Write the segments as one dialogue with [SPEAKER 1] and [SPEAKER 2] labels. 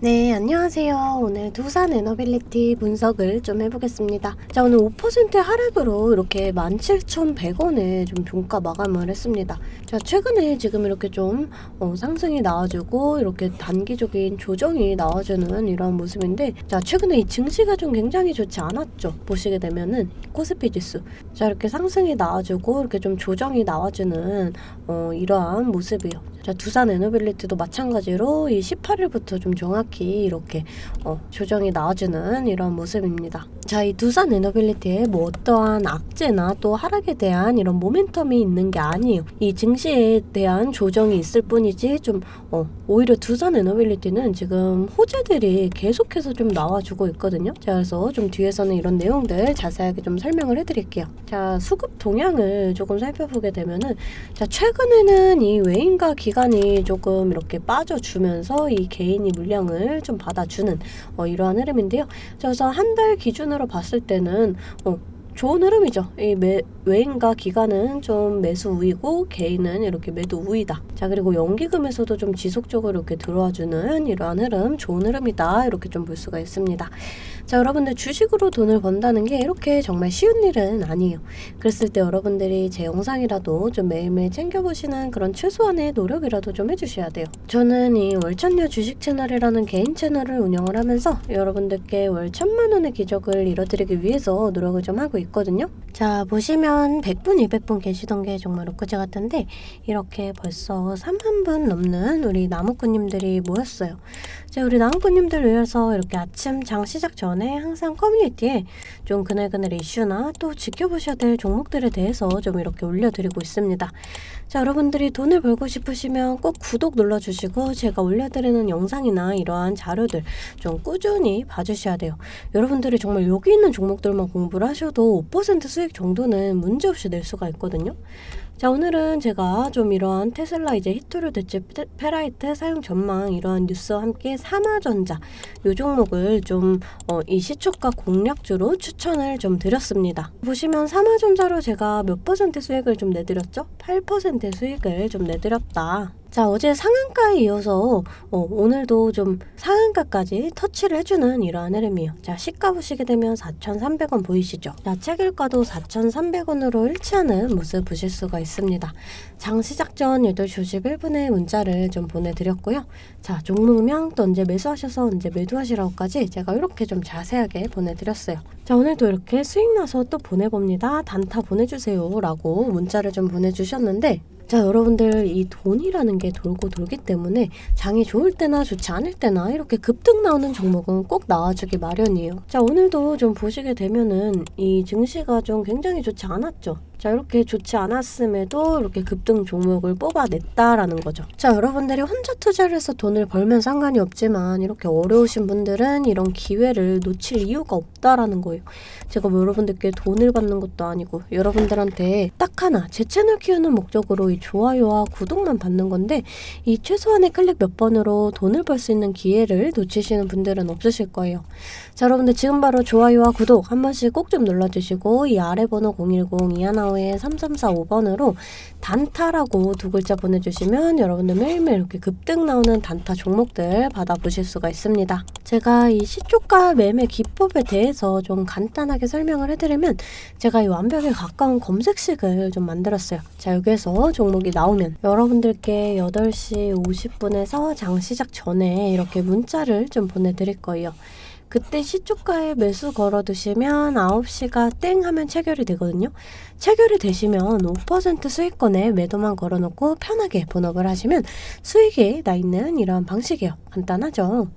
[SPEAKER 1] 네, 안녕하세요. 오늘 두산 에너빌리티 분석을 좀 해보겠습니다. 자, 오늘 5% 하락으로 이렇게 17,100원에 좀 종가 마감을 했습니다. 자, 최근에 지금 이렇게 좀 어, 상승이 나와주고 이렇게 단기적인 조정이 나와주는 이런 모습인데, 자, 최근에 이 증시가 좀 굉장히 좋지 않았죠. 보시게 되면은 코스피 지수. 자, 이렇게 상승이 나와주고 이렇게 좀 조정이 나와주는 어, 이러한 모습이요. 자, 두산 에너빌리티도 마찬가지로 이 18일부터 좀 정확히 이렇게 어, 조정이 나와주는 이런 모습입니다. 자, 이 두산 에너빌리티에 뭐 어떠한 악재나 또 하락에 대한 이런 모멘텀이 있는 게 아니에요. 이 증시에 대한 조정이 있을 뿐이지 좀 어, 오히려 두산 에너빌리티는 지금 호재들이 계속해서 좀 나와주고 있거든요. 자, 그래서 좀 뒤에서는 이런 내용들 자세하게 좀 설명을 해드릴게요. 자, 수급 동향을 조금 살펴보게 되면은 자, 최근에는 이 외인가 기관이 조금 이렇게 빠져주면서 이 개인이 물량을 좀 받아주는 어, 이러한 흐름인데요. 자, 그래서 한 달 기준으로 봤을 때는 어, 좋은 흐름이죠. 이 매, 외인가 기관은 좀 매수 우위고 개인은 이렇게 매도 우위다. 자 그리고 연기금에서도 좀 지속적으로 이렇게 들어와주는 이러한 흐름 좋은 흐름이다 이렇게 좀 볼 수가 있습니다. 자 여러분들 주식으로 돈을 번다는 게 이렇게 정말 쉬운 일은 아니에요. 그랬을 때 여러분들이 제 영상이라도 좀 매일매일 챙겨보시는 그런 최소한의 노력이라도 좀 해주셔야 돼요. 저는 이 월천녀 주식 채널이라는 개인 채널을 운영을 하면서 여러분들께 월 천만 원의 기적을 이뤄드리기 위해서 노력을 좀 하고 있거든요. 자 보시면 100분, 200분 계시던 게 정말 엊그제 같은데 이렇게 벌써 3만 분 넘는 우리 나무꾼님들이 모였어요. 자, 우리 나무꾼님들 위해서 이렇게 아침 장 시작 전에 항상 커뮤니티에 좀 그날그날 이슈나 또 지켜보셔야 될 종목들에 대해서 좀 이렇게 올려드리고 있습니다. 자, 여러분들이 돈을 벌고 싶으시면 꼭 구독 눌러주시고 제가 올려드리는 영상이나 이러한 자료들 좀 꾸준히 봐주셔야 돼요. 여러분들이 정말 여기 있는 종목들만 공부를 하셔도 5% 수익 정도는 문제없이 낼 수가 있거든요. 자 오늘은 제가 좀 이러한 테슬라 이제 히토류 대체 페- 페라이트 사용 전망 이러한 뉴스와 함께 삼화전자 요 종목을 좀 어, 이 시초가 공략주로 추천을 좀 드렸습니다. 보시면 삼화전자로 제가 몇 퍼센트 수익을 좀 내드렸죠? 8% 수익을 좀 내드렸다. 자 어제 상한가에 이어서 어, 오늘도 좀 상한가까지 터치를 해주는 이러한 흐름이에요. 자 시가 보시게 되면 4,300원 보이시죠? 자 책일가도 4,300원으로 일치하는 모습 보실 수가 있습니다. 장 시작 전 8시 51분에 문자를 좀 보내드렸고요. 자 종목명 또 언제 매수하셔서 언제 매도하시라고까지 제가 이렇게 좀 자세하게 보내드렸어요. 자 오늘도 이렇게 수익 나서 또 보내봅니다. 단타 보내주세요 라고 문자를 좀 보내주셨는데 자, 여러분들 이 돈이라는 게 돌고 돌기 때문에 장이 좋을 때나 좋지 않을 때나 이렇게 급등 나오는 종목은 꼭 나와주기 마련이에요. 자, 오늘도 좀 보시게 되면은 이 증시가 좀 굉장히 좋지 않았죠. 자, 이렇게 좋지 않았음에도 이렇게 급등 종목을 뽑아냈다라는 거죠. 자, 여러분들이 혼자 투자를 해서 돈을 벌면 상관이 없지만 이렇게 어려우신 분들은 이런 기회를 놓칠 이유가 없다라는 거예요. 제가 뭐 여러분들께 돈을 받는 것도 아니고 여러분들한테 딱 하나 제 채널 키우는 목적으로 이 좋아요와 구독만 받는 건데 이 최소한의 클릭 몇 번으로 돈을 벌 수 있는 기회를 놓치시는 분들은 없으실 거예요. 자 여러분들 지금 바로 좋아요와 구독 한 번씩 꼭 좀 눌러주시고 이 아래 번호 010 이하나 오의 3345번으로 단타라고 두 글자 보내주시면 여러분들 매일매일 이렇게 급등 나오는 단타 종목들 받아보실 수가 있습니다. 제가 이 시초가 매매 기법에 대해서 좀 간단하게 설명을 해드리면 제가 이 완벽에 가까운 검색식을 좀 만들었어요. 자 여기에서 종목이 나오면 여러분들께 8시 50분에서 장 시작 전에 이렇게 문자를 좀 보내드릴 거예요. 그때 시초가에 매수 걸어 두시면 9시가 땡 하면 체결이 되거든요. 체결이 되시면 5% 수익권에 매도만 걸어 놓고 편하게 본업을 하시면 수익이 나 있는 이런 방식이에요. 간단하죠.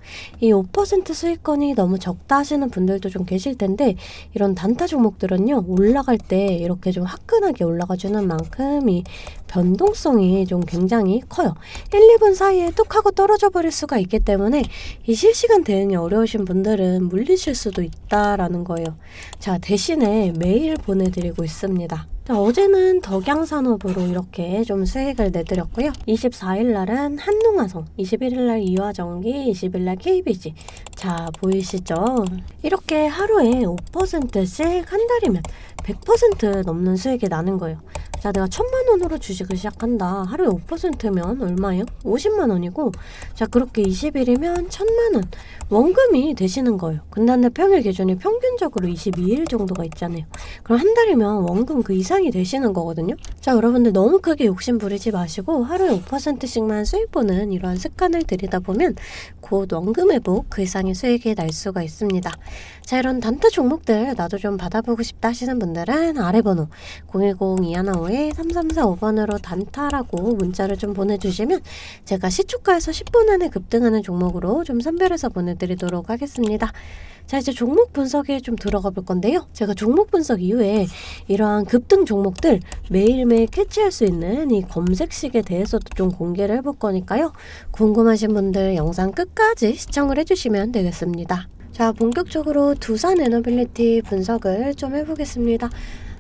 [SPEAKER 1] 이 5% 수익권이 너무 적다 하시는 분들도 좀 계실 텐데 이런 단타 종목들은요 올라갈 때 이렇게 좀 화끈하게 올라가 주는 만큼 이 변동성이 좀 굉장히 커요. 1, 2분 사이에 뚝 하고 떨어져 버릴 수가 있기 때문에 이 실시간 대응이 어려우신 분들은 물리실 수도 있다라는 거예요. 자, 대신에 매일 보내드리고 있습니다. 자, 어제는 덕양산업으로 이렇게 좀 수익을 내드렸고요. 24일 날은 한농화성, 21일 날 이화전기, 20일 날 KBG. 자, 보이시죠? 이렇게 하루에 5%씩 한 달이면 100% 넘는 수익이 나는 거예요. 자, 내가 천만 원으로 주식을 시작한다. 하루에 5%면 얼마예요? 50만 원이고, 자, 그렇게 20일이면 천만 원. 원금이 되시는 거예요. 근데 평일 기준이 평균적으로 22일 정도가 있잖아요. 그럼 한 달이면 원금 그 이상이 되시는 거거든요. 자, 여러분들 너무 크게 욕심 부리지 마시고 하루에 5%씩만 수익 보는 이러한 습관을 들이다 보면 곧 원금 회복 그 이상의 수익이 날 수가 있습니다. 자, 이런 단타 종목들 나도 좀 받아보고 싶다 하시는 분들은 아래 번호 010-215-3345 번으로 단타라고 문자를 좀 보내주시면 제가 시초가에서 10분 안에 급등하는 종목으로 좀 선별해서 보내드리도록 하겠습니다. 자, 이제 종목 분석에 좀 들어가 볼 건데요. 제가 종목 분석 이후에 이러한 급등 종목들 매일매일 캐치할 수 있는 이 검색식에 대해서도 좀 공개를 해볼 거니까요. 궁금하신 분들 영상 끝까지 시청을 해주시면 되겠습니다. 자, 본격적으로 두산 에너빌리티 분석을 좀 해보겠습니다.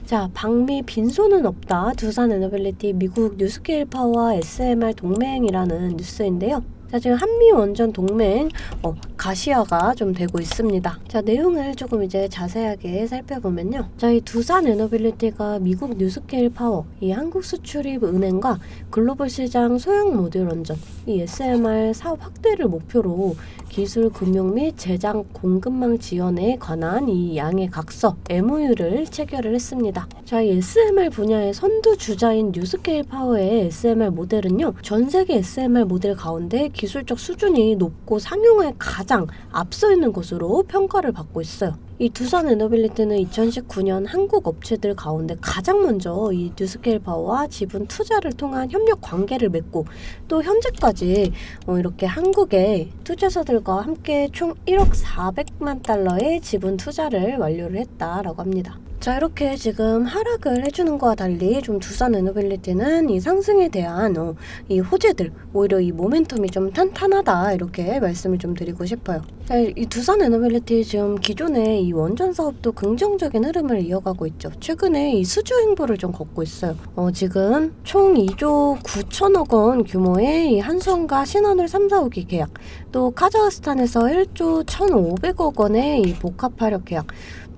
[SPEAKER 1] 자, 방미 빈손은 없다. 두산 에너빌리티 미국 뉴스케일 파워와 SMR 동맹이라는 뉴스인데요. 자, 지금 한미 원전 동맹 어, 가시화가 좀 되고 있습니다. 자, 내용을 조금 이제 자세하게 살펴보면요. 자, 이 두산 에너빌리티가 미국 뉴스케일 파워, 이 한국 수출입 은행과 글로벌 시장 소형 모듈 원전, 이 SMR 사업 확대를 목표로 기술 금융 및 제작 공급망 지원에 관한 이 양의 각서 MOU를 체결을 했습니다. 자, 이 SMR 분야의 선두 주자인 뉴스케일 파워의 SMR 모델은요. 전 세계 SMR 모델 가운데 기술적 수준이 높고 상용화에 가장 앞서 있는 것으로 평가를 받고 있어요. 이 두산 에너빌리티는 2019년 한국 업체들 가운데 가장 먼저 이 뉴스케일 파워와 지분 투자를 통한 협력 관계를 맺고 또 현재까지 어 이렇게 한국의 투자자들과 함께 총 1억 400만 달러의 지분 투자를 완료를 했다라고 합니다. 자 이렇게 지금 하락을 해주는 거와 달리 좀 두산 에너빌리티는 이 상승에 대한 어, 이 호재들 오히려 이 모멘텀이 좀 탄탄하다 이렇게 말씀을 좀 드리고 싶어요. 자, 이 두산 에너빌리티 지금 기존의 이 원전 사업도 긍정적인 흐름을 이어가고 있죠. 최근에 이 수주 행보를 좀 걷고 있어요. 어, 지금 총 2조 9천억 원 규모의 이 한수원과 신한울 3, 4호기 계약, 또 카자흐스탄에서 1조 1,500억 원의 이 복합 화력 계약,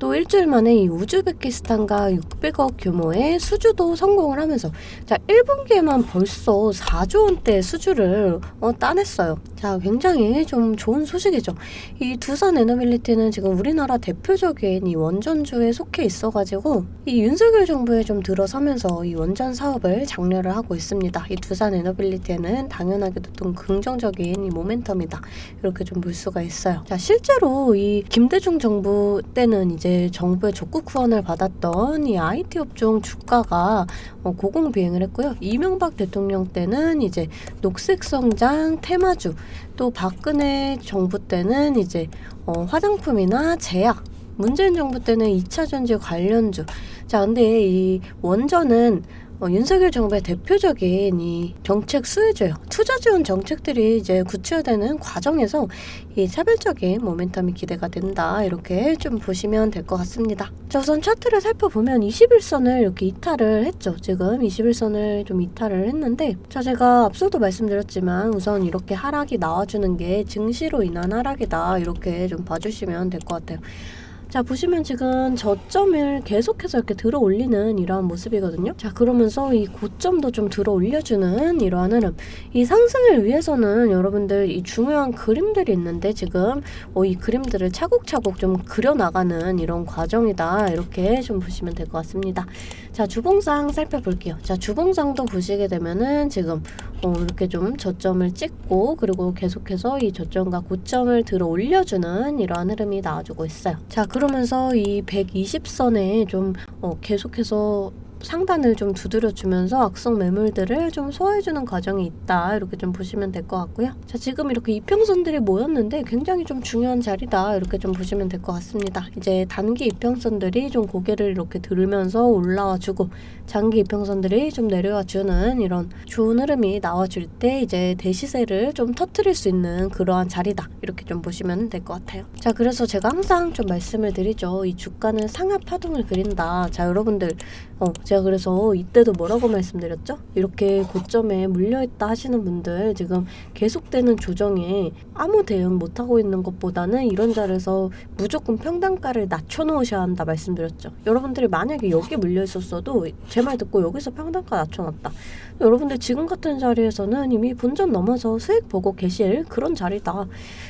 [SPEAKER 1] 또 일주일 만에 이 우즈베키스탄과 600억 규모의 수주도 성공을 하면서 자 1분기에만 벌써 4조 원대 수주를 어, 따냈어요. 자 굉장히 좀 좋은 소식이죠. 이 두산 에너빌리티는 지금 우리나라 대표적인 이 원전주에 속해 있어가지고 이 윤석열 정부에 좀 들어서면서 이 원전 사업을 장려를 하고 있습니다. 이 두산 에너빌리티는 당연하게도 좀 긍정적인 이 모멘텀이다 이렇게 좀 볼 수가 있어요. 자 실제로 이 김대중 정부 때는 이제 정부의 적극 후원을 받았던 이 IT 업종 주가가 어, 고공 비행을 했고요. 이명박 대통령 때는 이제 녹색 성장 테마주 또 박근혜 정부 때는 이제 어, 화장품이나 제약 문재인 정부 때는 2차 전지 관련주. 자, 근데 이 원전은 어, 윤석열 정부의 대표적인 이 정책 수혜주예요. 투자 지원 정책들이 이제 구체화되는 과정에서 이 차별적인 모멘텀이 기대가 된다. 이렇게 좀 보시면 될 것 같습니다. 자, 우선 차트를 살펴보면 21선을 이렇게 이탈을 했죠. 지금 21선을 좀 이탈을 했는데 자, 제가 앞서도 말씀드렸지만 우선 이렇게 하락이 나와주는 게 증시로 인한 하락이다. 이렇게 좀 봐주시면 될 것 같아요. 자 보시면 지금 저점을 계속해서 이렇게 들어 올리는 이러한 모습이거든요. 자 그러면서 이 고점도 좀 들어 올려주는 이러한 흐름. 이 상승을 위해서는 여러분들 이 중요한 그림들이 있는데 지금 어, 이 그림들을 차곡차곡 좀 그려나가는 이런 과정이다. 이렇게 좀 보시면 될 것 같습니다. 자 주봉상 살펴볼게요. 자 주봉상도 보시게 되면은 지금 어, 이렇게 좀 저점을 찍고 그리고 계속해서 이 저점과 고점을 들어 올려주는 이러한 흐름이 나와주고 있어요. 자 그 러면서 이 120선에 좀 어, 계속해서 상단을 좀 두드려주면서 악성 매물들을 좀 소화해주는 과정이 있다 이렇게 좀 보시면 될 것 같고요. 자 지금 이렇게 이평선들이 모였는데 굉장히 좀 중요한 자리다 이렇게 좀 보시면 될 것 같습니다. 이제 단기 이평선들이 좀 고개를 이렇게 들으면서 올라와주고 장기 이평선들이 좀 내려와주는 이런 좋은 흐름이 나와줄 때 이제 대시세를 좀 터트릴 수 있는 그러한 자리다 이렇게 좀 보시면 될 것 같아요. 자 그래서 제가 항상 좀 말씀을 드리죠. 이 주가는 상하 파동을 그린다. 자 여러분들 어, 제가 그래서 이때도 뭐라고 말씀드렸죠? 이렇게 고점에 물려있다 하시는 분들 지금 계속되는 조정에 아무 대응 못하고 있는 것보다는 이런 자리에서 무조건 평단가를 낮춰놓으셔야 한다 말씀드렸죠. 여러분들이 만약에 여기 물려있었어도 제 말 듣고 여기서 평단가 낮춰놨다. 여러분들 지금 같은 자리에서는 이미 본전 넘어서 수익 보고 계실 그런 자리다.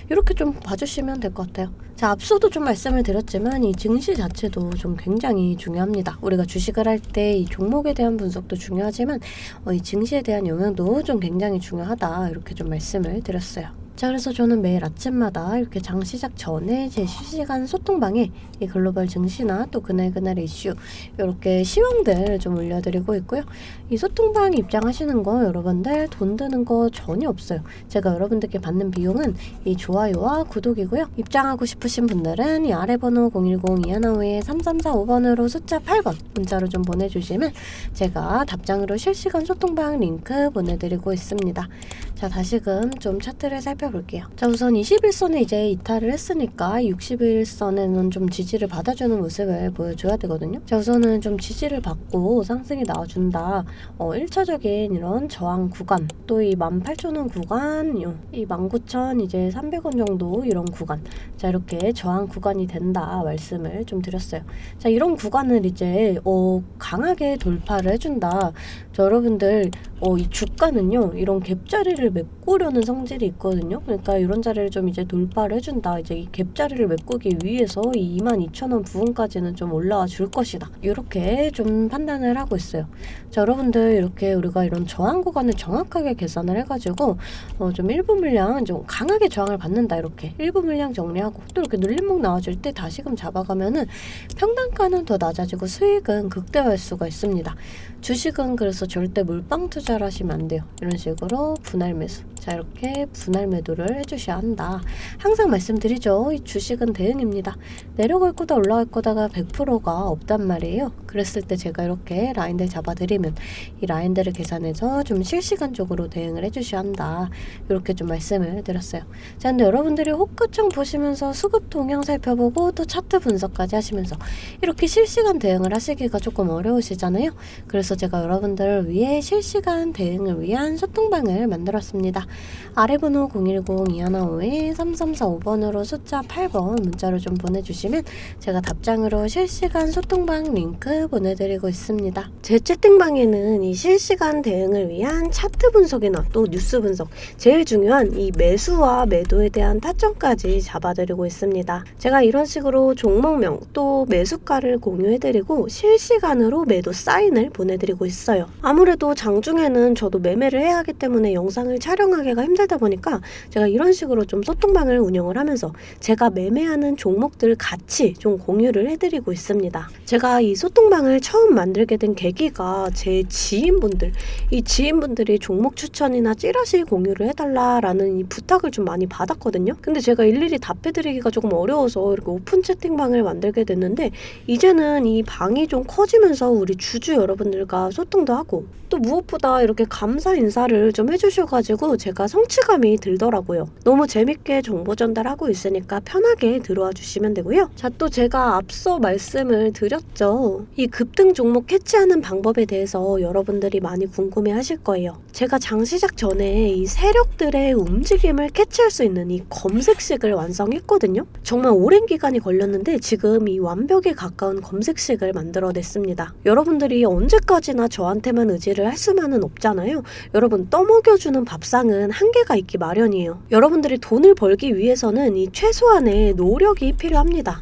[SPEAKER 1] 이렇게 좀 봐주시면 될 것 같아요. 자, 앞서도 좀 말씀을 드렸지만 이 증시 자체도 좀 굉장히 중요합니다. 우리가 주식을 할때 이 종목에 대한 분석도 중요하지만 어, 이 증시에 대한 영향도 좀 굉장히 중요하다. 이렇게 좀 말씀을 드렸어요. 자, 그래서 저는 매일 아침마다 이렇게 장 시작 전에 제 실시간 소통방에 이 글로벌 증시나 또 그날그날의 이슈 이렇게 시황들 좀 올려드리고 있고요. 이 소통방 입장하시는 거 여러분들 돈 드는 거 전혀 없어요. 제가 여러분들께 받는 비용은 이 좋아요와 구독이고요. 입장하고 싶으신 분들은 이 아래 번호 010 이하나우의 3345번으로 숫자 8번 문자로 좀 보내주시면 제가 답장으로 실시간 소통방 링크 보내드리고 있습니다. 자 다시금 좀 차트를 살펴볼게요. 자 우선 21선에 이제 이탈을 했으니까 61선에는 좀 지지를 받아주는 모습을 보여줘야 되거든요. 자 우선은 좀 지지를 받고 상승이 나와준다. 어 1차적인 이런 저항 구간 또 이 18,000원 구간 요, 이19,000 이제 300원 정도 이런 구간 자 이렇게 저항 구간이 된다 말씀을 좀 드렸어요. 자 이런 구간을 이제 어 강하게 돌파를 해준다. 자, 여러분들 어, 이 주가는요 이런 갭자리를 메꾸려는 성질이 있거든요. 그러니까 이런 자리를 좀 이제 돌파를 해준다. 이제 이 갭 자리를 메꾸기 위해서 이 22,000원 부분까지는 좀 올라와 줄 것이다. 이렇게 좀 판단을 하고 있어요. 자 여러분들 이렇게 우리가 이런 저항 구간을 정확하게 계산을 해가지고 어, 좀 일부 물량 좀 강하게 저항을 받는다 이렇게 일부 물량 정리하고 또 이렇게 눌림목 나와줄 때 다시금 잡아가면은 평단가는 더 낮아지고 수익은 극대화할 수가 있습니다. 주식은 그래서 절대 물방 투자를 하시면 안 돼요. 이런 식으로 분할 매수. 자, 이렇게 분할 매도를 해주셔야 한다. 항상 말씀드리죠. 이 주식은 대응입니다. 내려갈 거다 올라갈 거다가 100%가 없단 말이에요. 그랬을 때 제가 이렇게 라인들 잡아드리면 이 라인들을 계산해서 좀 실시간적으로 대응을 해주셔야 한다. 이렇게 좀 말씀을 드렸어요. 자, 근데 여러분들이 호가창 보시면서 수급 동향 살펴보고 또 차트 분석까지 하시면서 이렇게 실시간 대응을 하시기가 조금 어려우시잖아요. 그래서 제가 여러분들을 위해 실시간 대응을 위한 소통방을 만들었 습니다. 아래 번호 010-215에 3345번으로 숫자 8번 문자로 좀 보내주시면 제가 답장으로 실시간 소통방 링크 보내드리고 있습니다. 제 채팅방에는 이 실시간 대응을 위한 차트 분석이나 또 뉴스 분석, 제일 중요한 이 매수와 매도에 대한 타점까지 잡아드리고 있습니다. 제가 이런 식으로 종목명 또 매수가를 공유해드리고 실시간으로 매도 사인을 보내드리고 있어요. 아무래도 장중에는 저도 매매를 해야 하기 때문에 영상을 촬영하기가 힘들다 보니까 제가 이런 식으로 좀 소통방을 운영을 하면서 제가 매매하는 종목들 같이 좀 공유를 해드리고 있습니다. 제가 이 소통방을 처음 만들게 된 계기가 제 지인분들, 이 지인분들이 종목 추천이나 찌라시 공유를 해달라라는 이 부탁을 좀 많이 받았거든요. 근데 제가 일일이 답해드리기가 조금 어려워서 이렇게 오픈 채팅방을 만들게 됐는데 이제는 이 방이 좀 커지면서 우리 주주 여러분들과 소통도 하고 또 무엇보다 이렇게 감사 인사를 좀 해주셔가지고 제가 성취감이 들더라고요. 너무 재밌게 정보 전달하고 있으니까 편하게 들어와 주시면 되고요. 자, 또 제가 앞서 말씀을 드렸죠. 이 급등 종목 캐치하는 방법에 대해서 여러분들이 많이 궁금해 하실 거예요. 제가 장 시작 전에 이 세력들의 움직임을 캐치할 수 있는 이 검색식을 완성했거든요. 정말 오랜 기간이 걸렸는데 지금 이 완벽에 가까운 검색식을 만들어냈습니다. 여러분들이 언제까지나 저한테만 의지를 할 수만은 없잖아요. 여러분 떠먹여주는 밥상은 한계가 있기 마련이에요. 여러분들이 돈을 벌기 위해서는 이 최소한의 노력이 필요합니다.